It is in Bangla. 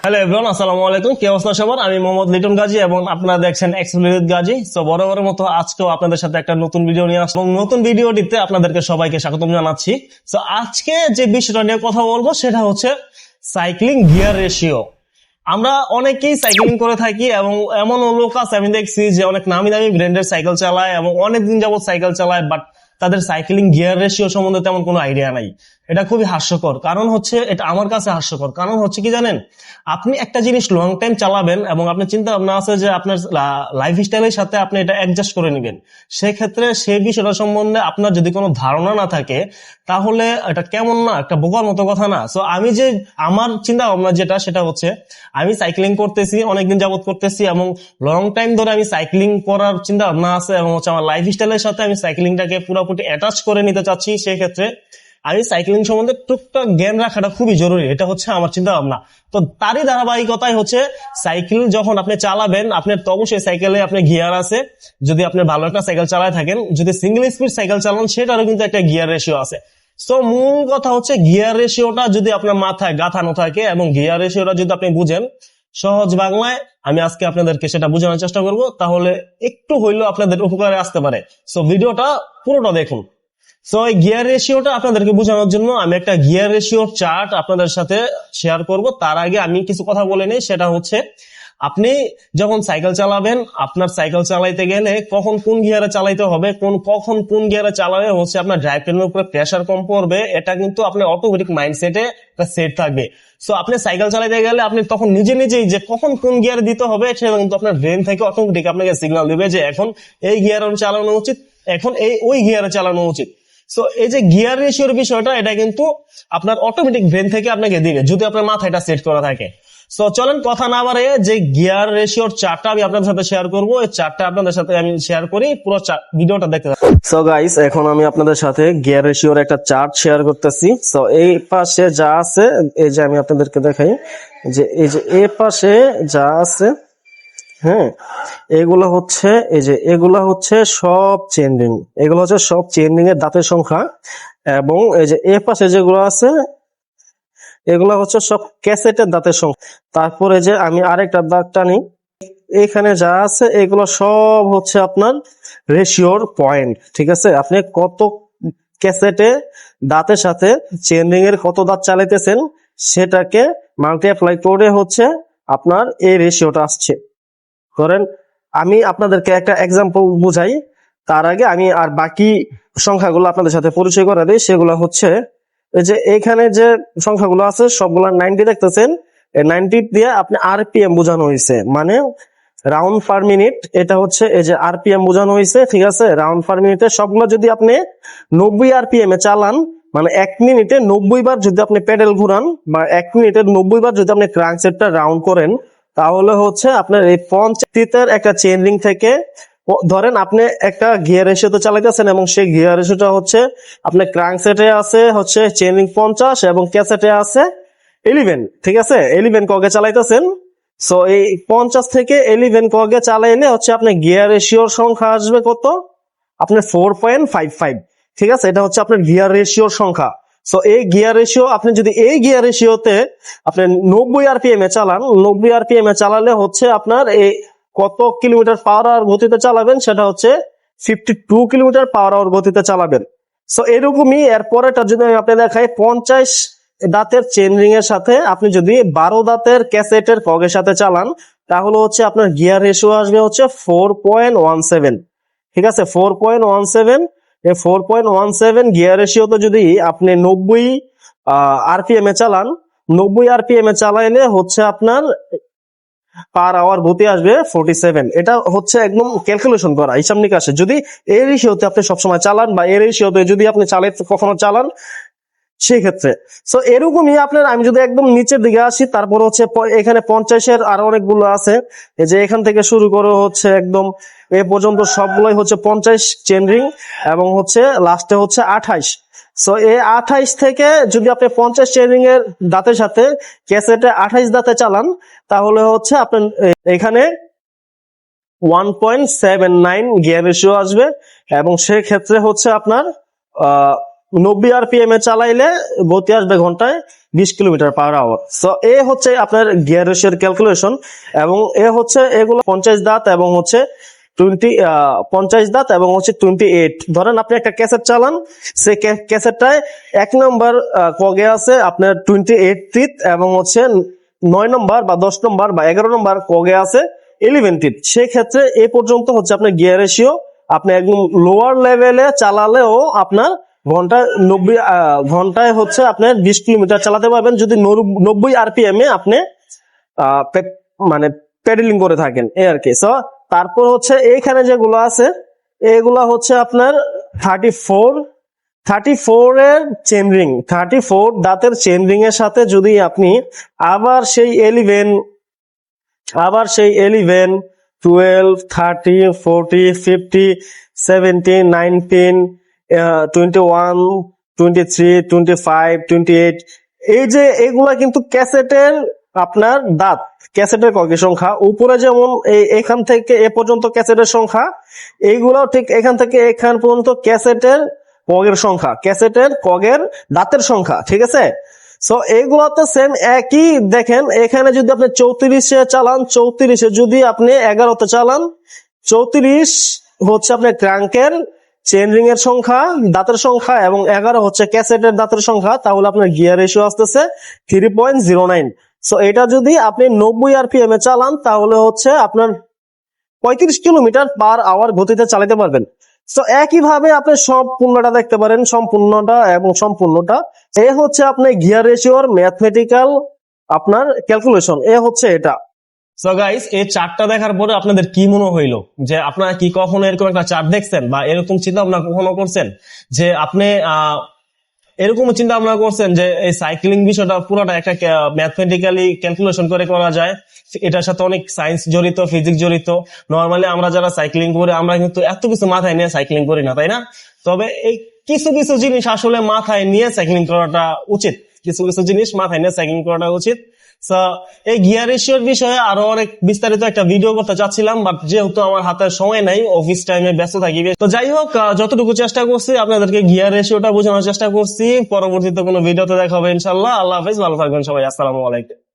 হ্যালো এভরিওয়ান আসসালামু আলাইকুম। কি অবস্থা সবার? আমি মোহাম্মদ লিটন গাজী এবং আপনারা দেখছেন গাজী বরাবরের মতো আজকেও আপনাদের সাথে একটা নতুন ভিডিও নিয়ে নতুন ভিডিওটিতে আপনাদেরকে সবাইকে স্বাগতম জানাচ্ছি। তো আজকে যে বিষয়টা নিয়ে কথা বলব, সেটা হচ্ছে সাইক্লিং গিয়ার রেশিও আমরা অনেকেই সাইক্লিং করে থাকি এবং এমন লোক আছে, আমি দেখছি যে অনেক নামি দামি ব্র্যান্ডের সাইকেল চালায় এবং অনেক দিন যাবত সাইকেল চালায় বাট তাদের সাইক্লিং গিয়ার রেশিও সম্বন্ধে তেমন কোনো আইডিয়া নাই। এটা খুবই হাস্যকর। কারণ হচ্ছে এটা আমার কাছে হাস্যকর। কারণ হচ্ছে কি জানেন? আপনি একটা জিনিস লং টাইম চালাবেন এবং আপনার চিন্তা ভাবনা আছে যে আপনার লাইফ স্টাইলের সাথে আপনি এটা অ্যাডজাস্ট করে নেবেন। সেক্ষেত্রে সেই বিষয়টা সম্বন্ধে আপনার যদি কোনো ধারণা না থাকে, তাহলে এটা কেমন না, একটা বোকার মতো কথা না। সো আমি যে আমার চিন্তা ভাবনা যেটা, সেটা হচ্ছে আমি সাইক্লিং করতেছি, অনেকদিন যাবত করতেছি এবং লং টাইম ধরে আমি সাইক্লিং করার চিন্তা ভাবনা আছে এবং হচ্ছে আমার লাইফ স্টাইলের সাথে আমি সাইক্লিংটাকে পুরোপুরি অ্যাটাচ করে নিতে চাচ্ছি, সেক্ষেত্রে আমি সাইক্লিং সম্বন্ধে টুকটাক জ্ঞান রাখাটা খুবই জরুরি, এটা হচ্ছে আমার চিন্তা ভাবনা তো তারই ধারাবাহিকতায় হচ্ছে সাইকেল যখন আপনি চালাবেন, আপনার তো অবশ্যই সাইকেলে আপনার গিয়ার আছে। যদি আপনি ভালো একটা সাইকেল চালায় থাকেন, যদি সিঙ্গেল স্পিড সাইকেল চালান, সেটারও কিন্তু একটা গিয়ার রেশিও আছে। তো মূল কথা হচ্ছে গিয়ার রেশিওটা যদি আপনার মাথায় গাথানো থাকে এবং গিয়ার রেশিওটা যদি আপনি বুঝেন, সহজ বাংলায় আমি আজকে আপনাদেরকে সেটা বোঝানোর চেষ্টা করব, তাহলে একটু হইলেও আপনাদের উপকারে আসতে পারে। সো ভিডিওটা পুরোটা দেখুন। সো এই গিয়ার রেশিওটা আপনাদেরকে বোঝানোর জন্য আমি একটা গিয়ার রেশিওর চার্ট আপনাদের সাথে শেয়ার করব। তার আগে আমি কিছু কথা বলে নিই, সেটা হচ্ছে, আপনি যখন সাইকেল চালাবেন, আপনার সাইকেল চালাইতে গেলে কখন কোন গিয়ারে চালাইতে হবে, কোন, কখন কোন গিয়ারে চালালে হচ্ছে আপনার ড্রাইভ ট্রেনের উপরে প্রেশার কম পড়বে, এটা কিন্তু আপনার অটোমেটিক মাইন্ডসেটে সেট থাকবে। সো আপনি সাইকেল চালাইতে গেলে আপনি তখন নিজে নিজেই যে কখন কোন গিয়ার দিতে হবে, সেটা কিন্তু আপনার ব্রেন থেকে অটোমেটিক আপনাকে সিগন্যাল দেবে যে এখন এই গিয়ার চালানো উচিত, এখন এই, ওই গিয়ারে চালানো উচিত। সো এই যে গিয়ার রেশিওর বিষয়টা, এটা কিন্তু আপনার অটোমেটিক ব্রেন থেকে আপনাকে দিবে, যদি আপনার মাথায় এটা সেট করা থাকে। সো চলেন কথা না বাড়ে যে গিয়ার রেশিওর চারটা আমি আপনাদের সাথে শেয়ার করব, এই চারটা আপনাদের সাথে আমি শেয়ার করি, পুরো ভিডিওটা দেখতে সো গাইস এখন আমি আপনাদের সাথে গিয়ার রেশিওর একটা চার্ট শেয়ার করতেছি। সো এই পাশে যা আছে, এই যে আমি আপনাদেরকে দেখাই, যে এই যে এই পাশে যা আছে হ্যাঁ এগুলো হচ্ছে, এই যে, এগুলা হচ্ছে সব চেঞ্জিং এগুলো হচ্ছে সব চেঞ্জিং এর দাঁতের সংখ্যা এবং এই যে এ পাশে যেগুলো আছে, এগুলা হচ্ছে সব ক্যাসেটের দাঁতের সংখ্যা। তারপরে যে আমি আরেকটা দাঁত টানি, এখানে যা আছে, এগুলো সব হচ্ছে আপনার রেশিওর পয়েন্ট ঠিক আছে? আপনি কত ক্যাসেটে দাঁতের সাথে চেঞ্জিং এর কত দাঁত চালাইতেছেন, সেটাকে মাল্টিপ্লাই করে হচ্ছে আপনার এই রেশিওটা আসছে। ধরেন আমি আপনাদেরকে একটা এক্সাম্পল বুঝাই। তার আগে আমি আর বাকি সংখ্যাগুলো আপনাদের সাথে পরিচয় করে দিই। সেগুলো হচ্ছে যে এখানে যে সংখ্যাগুলো আছে, সবগুলো নাইনটি দেখতেছেন। নাইনটি দিয়ে আপনি আরপিএম বোঝানো হয়েছে মানে রাউন্ড পার মিনিট এটা হচ্ছে এই যে আরপিএম বোঝানো হয়েছে ঠিক আছে? রাউন্ড পার মিনিটে সবগুলো যদি আপনি নব্বই আরপিএম এ চালান মানে এক মিনিটে নব্বই বার যদি আপনি প্যাডেল ঘুরান, বা এক মিনিটে নব্বই বার যদি আপনি ক্রাঙ্ক সেটটা রাউন্ড করেন তাহলে হচ্ছে আপনার এই পঞ্চায়েতের একটা চেন রিং থেকে ধরেন আপনি একটা গিয়ার রেশিওতে চালাইতেছেন এবং সেই গিয়ার রেশিওটা হচ্ছে আপনার ক্রাঙ্ক সেটে আছে হচ্ছে চেন রিং পঞ্চাশ এবং ক্যাসেটে আছে এলিভেন ঠিক আছে? এলিভেন কগে চালাইতেছেন? সো এই পঞ্চাশ থেকে এলিভেন কগে চালাইলে হচ্ছে আপনার গিয়ার রেশিওর সংখ্যা আসবে কত? আপনার ফোর পয়েন্ট ফাইভ ফাইভ ঠিক আছে? এটা হচ্ছে আপনার গিয়ার রেশিওর সংখ্যা। সো এই গিয়ার রেশিও আপনি যদি এই গিয়ার রেশিওতে আপনি নব্বই আরপিএম এ চালান, নব্বই আরপিএম এ চালালে হচ্ছে আপনার এই কত কিলোমিটার পাওয়ার আওয়ার গতিতে চালাবেন, সেটা হচ্ছে fifty two kilometre per hour গতিতে চালাবেন। সো এরকমই এরপরেটা যদি আমি আপনি দেখাই, পঞ্চাশ দাঁতের চেন রিং এর সাথে আপনি যদি বারো দাঁতের ক্যাসেটের কগের সাথে চালান, তাহলে হচ্ছে আপনার গিয়ার রেশিও আসবে হচ্ছে ফোর পয়েন্ট ওয়ান সেভেন ঠিক আছে? Four point one seven four point one seven gear রেশিওতে যদি আপনি নব্বই আরপিএম এ চালান, নব্বই আরপিএম এ চালাইলে হচ্ছে আপনার পার আওয়ার গতি আসবে ফোর্টি সেভেন এটা হচ্ছে একদম ক্যালকুলেশন করা, হিসাব নিকাশে। যদি এই রেশিওতে আপনি সবসময় চালান বা এই রেশিওতে যদি আপনি চালাই, কখনো চালান সেই ক্ষেত্রে সো এরকমই আপনার, আমি যদি একদম নিচের দিকে আসি, তারপর হচ্ছে এখানে পঞ্চাশের আরও অনেকগুলো আছে। এই যে এখান থেকে শুরু করে হচ্ছে একদম এ পর্যন্ত সবগুলোই হচ্ছে পঞ্চাশ চেন রিং এবং হচ্ছে লাস্টে হচ্ছে আঠাইশ সো এই আঠাইশ থেকে যদি আপনি পঞ্চাশ চেয়ারিং এর দাঁতের সাথে ক্যাসেটে আঠাইশ দাঁতে চালান, তাহলে হচ্ছে আপনার এখানে one point seven nine gear ratio আসবে এবং সেক্ষেত্রে হচ্ছে আপনার নব্বই আরপিএম এ চালাইলে গতি আসবে ঘন্টায় বিশ কিলোমিটার পার আওয়ার সো এ হচ্ছে আপনার গিয়ার রেশিওর ক্যালকুলেশন এবং এ হচ্ছে এগুলো পঞ্চাশ দাঁত এবং হচ্ছে টোয়েন্টি পঞ্চাশ দাঁত এবং হচ্ছে টোয়েন্টি এইট ধরেন আপনি একটা ক্যাসেট চালান, সেই ক্যাসেটটায় এক নম্বর কগে আছে আপনার টোয়েন্টি এইট টিথ এবং হচ্ছে নয় নম্বর বা দশ নম্বর বা এগারো নম্বর কগে আছে ইলেভেন টিথ সেক্ষেত্রে এ পর্যন্ত হচ্ছে আপনার গিয়ার রেশিও আপনি একদম লোয়ার লেভেলে চালালেও আপনার ঘন্টায় নব্বই ঘন্টায় হচ্ছে আপনার বিশ কিলোমিটার চালাতে পারবেন যদি নব্বই আরপিএম এ আপনি মানে প্যাডেলিং করে থাকেন, এই আর কি। সো তারপর হচ্ছে এইখানে যেগুলো আছে, এগুলা হচ্ছে আপনার থার্টি ফোর থার্টি ফোর এর চেন থার্টি ফোর দাঁতের চেন এর সাথে যদি আপনি আবার সেই এলিভেন আবার সেই eleven twelve thirty forty fifty seventeen nineteen twenty one twenty three twenty five twenty eight এই যে এগুলা কিন্তু ক্যাসেটের আপনার দাঁত, ক্যাসেটের কগের সংখ্যা। উপরে যেমন এই এখান থেকে এ পর্যন্ত ক্যাসেটের সংখ্যা, এইগুলাও ঠিক এখান থেকে এখান পর্যন্ত ক্যাসেটের কগের সংখ্যা, ক্যাসেটের কগের দাঁতের সংখ্যা, ঠিক আছে? সো এইগুলাতে সেম একই, দেখেন, এখানে যদি আপনি চৌত্রিশে চালান, চৌত্রিশে যদি আপনি এগারোতে চালান, চৌত্রিশ হচ্ছে আপনার ক্র্যাঙ্কের চেন রিং এর সংখ্যা, দাঁতের সংখ্যা এবং এগারো হচ্ছে ক্যাসেটের দাঁতের সংখ্যা, তাহলে আপনার গিয়ার রেশিও আসতেছে three point zero nine so এটা যদি আপনি নব্বই আরপিএম এ চালান, তাহলে হচ্ছে আপনার পঁয়ত্রিশ কিলোমিটার পার আওয়ার গতিতে চালাতে পারবেন। তো একইভাবে আপনি সম্পূর্ণটা দেখতে পারেন, সম্পূর্ণটা এবং সম্পূর্ণটা। এ হচ্ছে আপনার গিয়ার রেশিওর ম্যাথমেটিক্যাল আপনার ক্যালকুলেশন এ হচ্ছে এটা। সো গাইস এই দেখার পরে আপনাদের কি মনে হইল? যে আপনারা কি কখনো এরকম একটা দেখছেন বা এরকম চিন্তা ভাবনা কখনো করছেন? যে আপনি এরকম চিন্তা ভাবনা করছেন যে এই সাইক্লিং বিষয়টা পুরোটা একটা ম্যাথমেটিক্যালি ক্যালকুলেশন করে করা যায়। এটার সাথে অনেক সায়েন্স জড়িত ফিজিক্স জড়িত। নর্মালি আমরা যারা সাইক্লিং করি, আমরা কিন্তু এত কিছু মাথায় নিয়ে সাইক্লিং করি না, তাই না? তবে এই কিছু কিছু জিনিস আসলে মাথায় নিয়ে সাইক্লিং করাটা উচিত। কিছু কিছু জিনিস মাথায় নিয়ে সাইক্লিং করাটা উচিত। এই গিয়ার রেশিওর বিষয়ে আরও অনেক বিস্তারিত একটা ভিডিও করতে চাচ্ছিলাম বাট যেহেতু আমার হাতে সময় নাই অফিস টাইমে ব্যস্ত থাকি তো যাই হোক যতটুকু চেষ্টা করছি, আপনাদেরকে গিয়ার রেশিওটা বোঝানোর চেষ্টা করছি। পরবর্তীতে কোনো ভিডিওতে দেখা হবে ইনশাল্লাহ আল্লাহ হাফিজ, ভালো থাকবেন সবাই। আসসালামু আলাইকুম।